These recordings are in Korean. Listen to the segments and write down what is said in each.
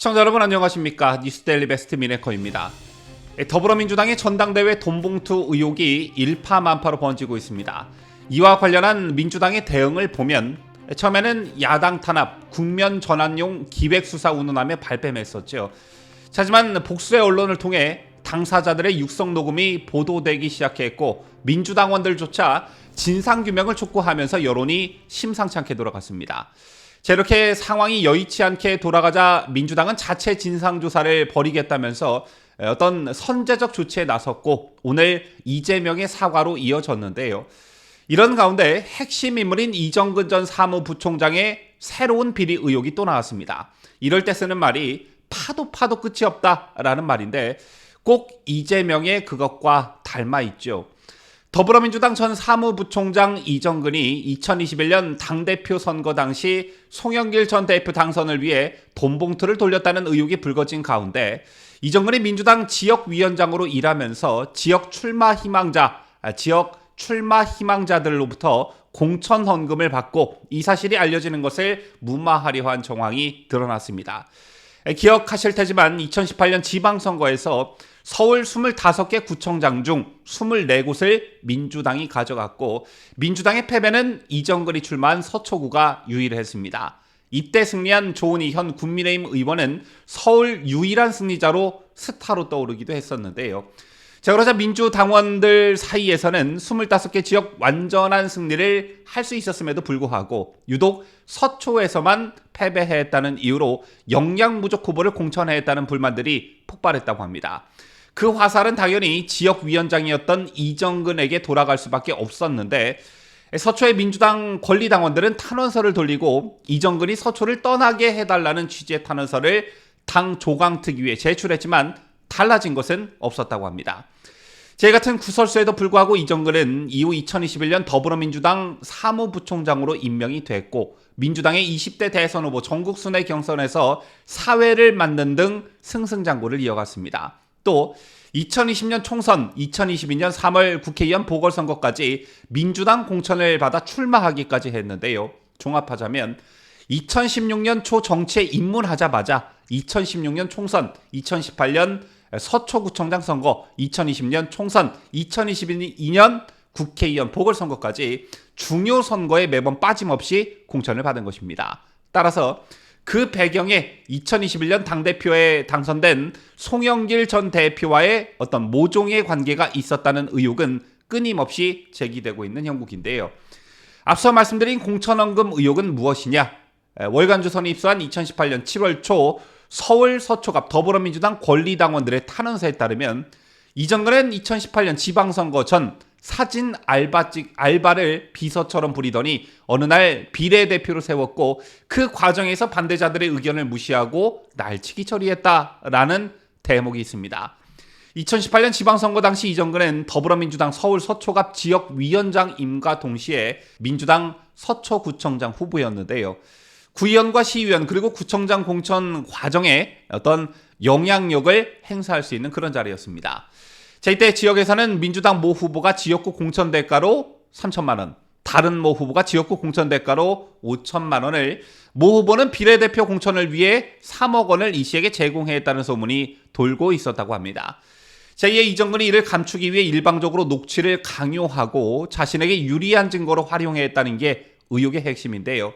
시청자 여러분 안녕하십니까 뉴스데일리 베스트 미네커입니다. 예, 더불어민주당의 전당대회 돈봉투 의혹이 일파만파로 번지고 있습니다. 이와 관련한 민주당의 대응을 보면 처음에는 야당 탄압, 국면 전환용 기획수사 운운함에 발뺌했었죠. 하지만 복수의 언론을 통해 당사자들의 육성 녹음이 보도되기 시작했고 민주당원들조차 진상규명을 촉구하면서 여론이 심상치 않게 돌아갔습니다. 자, 이렇게 상황이 여의치 않게 돌아가자 민주당은 자체 진상조사를 벌이겠다면서 어떤 선제적 조치에 나섰고 오늘 이재명의 사과로 이어졌는데요. 이런 가운데 핵심 인물인 이정근 전 사무부총장의 새로운 비리 의혹이 또 나왔습니다. 이럴 때 쓰는 말이 파도 파도 끝이 없다라는 말인데 꼭 이재명의 그것과 닮아 있죠. 더불어민주당 전 사무부총장 이정근이 2021년 당대표 선거 당시 송영길 전 대표 당선을 위해 돈봉투를 돌렸다는 의혹이 불거진 가운데 이정근이 민주당 지역위원장으로 일하면서 지역 출마 희망자, 아, 지역 출마 희망자들로부터 공천 헌금을 받고 이 사실이 알려지는 것을 무마하려 한 정황이 드러났습니다. 기억하실 테지만 2018년 지방선거에서 서울 25개 구청장 중 24곳을 민주당이 가져갔고 민주당의 패배는 이정글이 출마한 서초구가 유일했습니다. 이때 승리한 조은희 현 국민의힘 의원은 서울 유일한 승리자로 스타로 떠오르기도 했었는데요. 자, 그러자 민주당원들 사이에서는 25개 지역 완전한 승리를 할 수 있었음에도 불구하고 유독 서초에서만 패배했다는 이유로 영양 부족 후보를 공천했다는 불만들이 폭발했다고 합니다. 그 화살은 당연히 지역 위원장이었던 이정근에게 돌아갈 수밖에 없었는데 서초의 민주당 권리당원들은 탄원서를 돌리고 이정근이 서초를 떠나게 해달라는 취지의 탄원서를 당 조강특위에 제출했지만 달라진 것은 없었다고 합니다. 제 같은 구설수에도 불구하고 이정근은 이후 2021년 더불어민주당 사무부총장으로 임명이 됐고 민주당의 20대 대선 후보 전국 순회 경선에서 사회를 만든 등 승승장구를 이어갔습니다. 또 2020년 총선, 2022년 3월 국회의원 보궐선거까지 민주당 공천을 받아 출마하기까지 했는데요. 종합하자면 2016년 초 정치에 입문하자마자 2016년 총선, 2018년 서초구청장 선거, 2020년 총선, 2022년 국회의원 보궐선거까지 중요 선거에 매번 빠짐없이 공천을 받은 것입니다. 따라서 그 배경에 2021년 당대표에 당선된 송영길 전 대표와의 어떤 모종의 관계가 있었다는 의혹은 끊임없이 제기되고 있는 형국인데요. 앞서 말씀드린 공천원금 의혹은 무엇이냐? 월간 조선이 입수한 2018년 7월 초 서울 서초갑 더불어민주당 권리당원들의 탄원서에 따르면 이정근은 2018년 지방선거 전 사진 알바직 알바를 비서처럼 부리더니 어느 날 비례대표로 세웠고 그 과정에서 반대자들의 의견을 무시하고 날치기 처리했다라는 대목이 있습니다. 2018년 지방선거 당시 이정근은 더불어민주당 서울 서초갑 지역위원장임과 동시에 민주당 서초구청장 후보였는데요. 구의원과 시의원 그리고 구청장 공천 과정에 어떤 영향력을 행사할 수 있는 그런 자리였습니다. 자, 이때 지역에서는 민주당 모 후보가 지역구 공천 대가로 3천만 원, 다른 모 후보가 지역구 공천 대가로 5천만 원을 모 후보는 비례대표 공천을 위해 3억 원을 이 씨에게 제공했다는 소문이 돌고 있었다고 합니다. 자, 이에 이정근이 이를 감추기 위해 일방적으로 녹취를 강요하고 자신에게 유리한 증거로 활용했다는 게 의혹의 핵심인데요.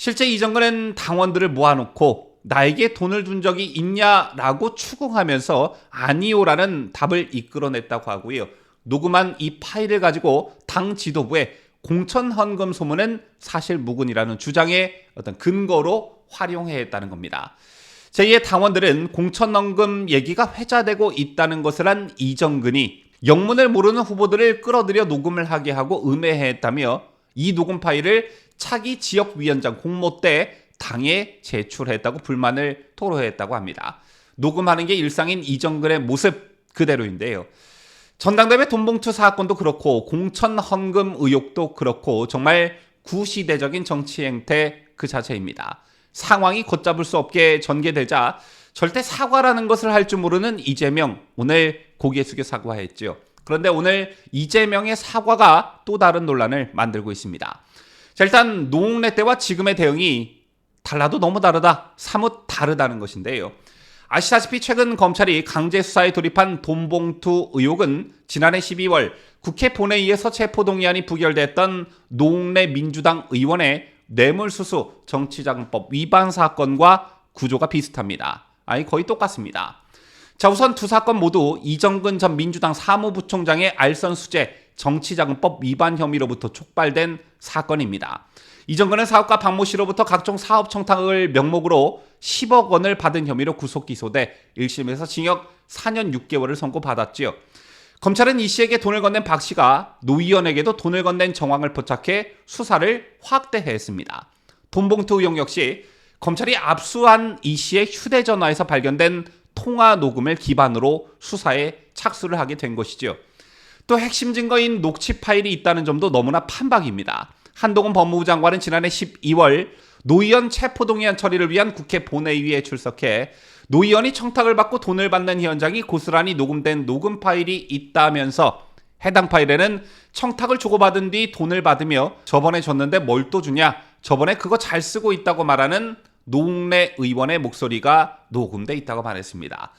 실제 이정근은 당원들을 모아놓고 나에게 돈을 준 적이 있냐라고 추궁하면서 아니오라는 답을 이끌어냈다고 하고요. 녹음한 이 파일을 가지고 당 지도부에 공천 헌금 소문은 사실 무근이라는 주장의 어떤 근거로 활용했다는 겁니다. 제2의 당원들은 공천 헌금 얘기가 회자되고 있다는 것을 한 이정근이 영문을 모르는 후보들을 끌어들여 녹음을 하게 하고 음해했다며 이 녹음 파일을 차기 지역위원장 공모 때 당에 제출했다고 불만을 토로했다고 합니다. 녹음하는 게 일상인 이정근의 모습 그대로인데요. 전당대회 돈봉투 사건도 그렇고 공천 헌금 의혹도 그렇고 정말 구시대적인 정치 행태 그 자체입니다. 상황이 걷잡을 수 없게 전개되자 절대 사과라는 것을 할 줄 모르는 이재명 오늘 고개 숙여 사과했죠. 그런데 오늘 이재명의 사과가 또 다른 논란을 만들고 있습니다. 자, 일단 노웅래 때와 지금의 대응이 달라도 너무 다르다. 사뭇 다르다는 것인데요. 아시다시피 최근 검찰이 강제 수사에 돌입한 돈봉투 의혹은 지난해 12월 국회 본회의에서 체포동의안이 부결됐던 노웅래 민주당 의원의 뇌물수수 정치자금법 위반 사건과 구조가 비슷합니다. 아니 거의 똑같습니다. 자 우선 두 사건 모두 이정근 전 민주당 사무부총장의 알선 수재 정치자금법 위반 혐의로부터 촉발된 사건입니다. 이정근은 사업가 박모 씨로부터 각종 사업 청탁을 명목으로 10억 원을 받은 혐의로 구속 기소돼 1심에서 징역 4년 6개월을 선고받았지요. 검찰은 이 씨에게 돈을 건넨 박 씨가 노 의원에게도 돈을 건넨 정황을 포착해 수사를 확대했습니다. 돈봉투 의혹 역시 검찰이 압수한 이 씨의 휴대전화에서 발견된 통화 녹음을 기반으로 수사에 착수를 하게 된 것이죠. 또 핵심 증거인 녹취 파일이 있다는 점도 너무나 판박입니다. 한동훈 법무부 장관은 지난해 12월 노의원 체포동의안 처리를 위한 국회 본회의에 출석해 노의원이 청탁을 받고 돈을 받는 현장이 고스란히 녹음된 녹음 파일이 있다면서 해당 파일에는 청탁을 주고받은 뒤 돈을 받으며 저번에 줬는데 뭘 또 주냐 저번에 그거 잘 쓰고 있다고 말하는 노웅래 의원의 목소리가 녹음돼 있다고 말했습니다.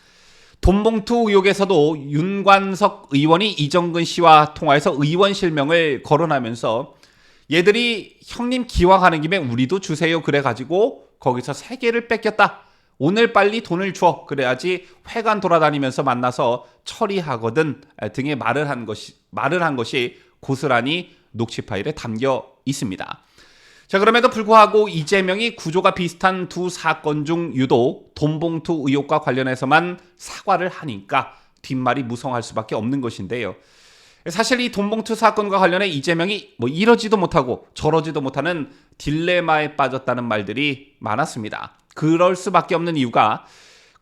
돈봉투 의혹에서도 윤관석 의원이 이정근 씨와 통화해서 의원 실명을 거론하면서 얘들이 형님 기왕하는 김에 우리도 주세요 그래가지고 거기서 세 개를 뺏겼다. 오늘 빨리 돈을 줘. 그래야지 회관 돌아다니면서 만나서 처리하거든 등의 말을 한 것이 말을 한 것이 고스란히 녹취 파일에 담겨 있습니다. 자, 그럼에도 불구하고 이재명이 구조가 비슷한 두 사건 중 유독 돈봉투 의혹과 관련해서만 사과를 하니까 뒷말이 무성할 수밖에 없는 것인데요. 사실 이 돈봉투 사건과 관련해 이재명이 뭐 이러지도 못하고 저러지도 못하는 딜레마에 빠졌다는 말들이 많았습니다. 그럴 수밖에 없는 이유가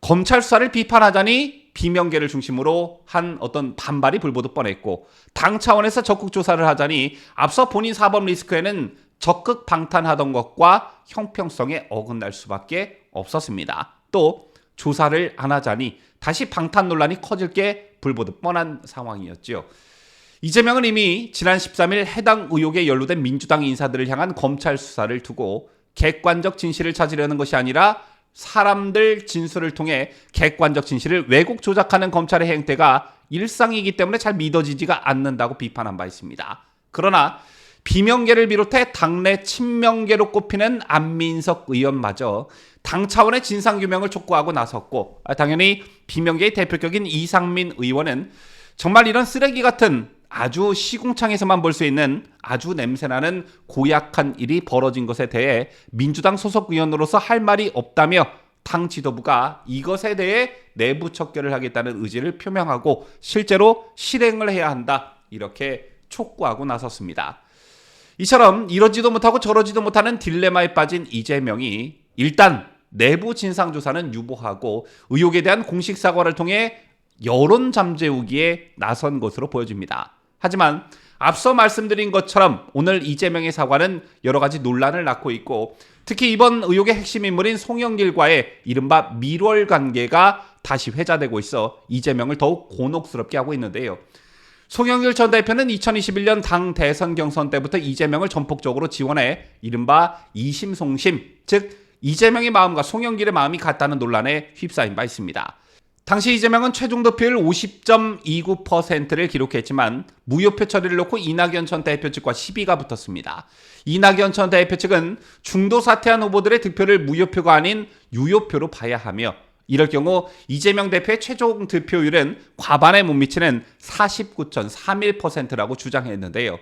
검찰 수사를 비판하자니 비명계를 중심으로 한 어떤 반발이 불보듯 뻔했고 당 차원에서 적극 조사를 하자니 앞서 본인 사법 리스크에는 적극 방탄하던 것과 형평성에 어긋날 수밖에 없었습니다. 또 조사를 안 하자니 다시 방탄 논란이 커질 게 불보듯 뻔한 상황이었지요. 이재명은 이미 지난 13일 해당 의혹에 연루된 민주당 인사들을 향한 검찰 수사를 두고 객관적 진실을 찾으려는 것이 아니라 사람들 진술을 통해 객관적 진실을 왜곡 조작하는 검찰의 행태가 일상이기 때문에 잘 믿어지지가 않는다고 비판한 바 있습니다. 그러나 비명계를 비롯해 당내 친명계로 꼽히는 안민석 의원마저 당 차원의 진상규명을 촉구하고 나섰고 아, 당연히 비명계의 대표격인 이상민 의원은 정말 이런 쓰레기 같은 아주 시궁창에서만 볼 수 있는 아주 냄새나는 고약한 일이 벌어진 것에 대해 민주당 소속 의원으로서 할 말이 없다며 당 지도부가 이것에 대해 내부 척결을 하겠다는 의지를 표명하고 실제로 실행을 해야 한다. 이렇게 촉구하고 나섰습니다. 이처럼 이러지도 못하고 저러지도 못하는 딜레마에 빠진 이재명이 일단 내부 진상조사는 유보하고 의혹에 대한 공식 사과를 통해 여론 잠재우기에 나선 것으로 보여집니다. 하지만 앞서 말씀드린 것처럼 오늘 이재명의 사과는 여러 가지 논란을 낳고 있고 특히 이번 의혹의 핵심 인물인 송영길과의 이른바 밀월 관계가 다시 회자되고 있어 이재명을 더욱 곤혹스럽게 하고 있는데요. 송영길 전 대표는 2021년 당 대선 경선 때부터 이재명을 전폭적으로 지원해 이른바 이심송심, 즉 이재명의 마음과 송영길의 마음이 같다는 논란에 휩싸인 바 있습니다. 당시 이재명은 최종 득표율 50.29%를 기록했지만 무효표 처리를 놓고 이낙연 전 대표 측과 시비가 붙었습니다. 이낙연 전 대표 측은 중도 사퇴한 후보들의 득표를 무효표가 아닌 유효표로 봐야 하며 이럴 경우 이재명 대표의 최종 득표율은 과반에 못 미치는 49.31%라고 주장했는데요.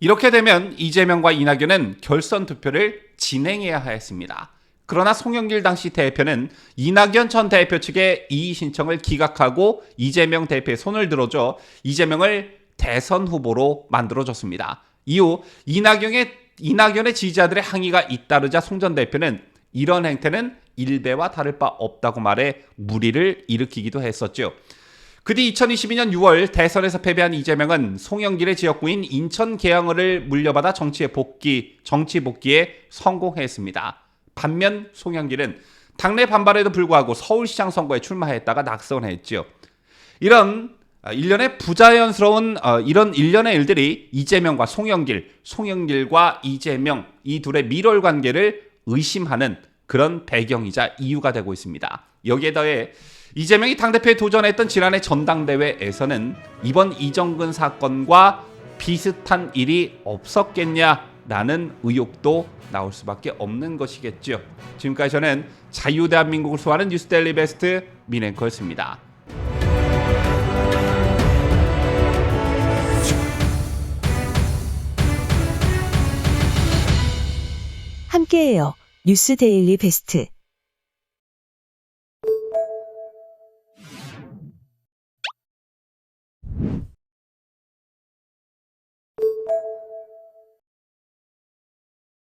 이렇게 되면 이재명과 이낙연은 결선 투표를 진행해야 하였습니다. 그러나 송영길 당시 대표는 이낙연 전 대표 측의 이의 신청을 기각하고 이재명 대표의 손을 들어줘 이재명을 대선 후보로 만들어줬습니다. 이후 이낙연의 이낙연의 지지자들의 항의가 잇따르자 송 전 대표는 이런 행태는 일배와 다를 바 없다고 말해 무리를 일으키기도 했었죠. 그뒤 2022년 6월 대선에서 패배한 이재명은 송영길의 지역구인 인천 계양을을 물려받아 정치에 복귀, 정치 복귀에 성공했습니다. 반면 송영길은 당내 반발에도 불구하고 서울시장 선거에 출마했다가 낙선했죠. 이런 아, 일련의 부자연스러운 어, 이런 일련의 일들이 이재명과 송영길, 송영길과 이재명 이 둘의 밀월 관계를 의심하는 그런 배경이자 이유가 되고 있습니다. 여기에 더해 이재명이 당대표에 도전했던 지난해 전당대회에서는 이번 이정근 사건과 비슷한 일이 없었겠냐라는 의혹도 나올 수밖에 없는 것이겠죠. 지금까지 저는 자유대한민국을 소화하는 뉴스데일리 베스트 민앵커였습니다. 함께해요. 뉴스 데일리 베스트.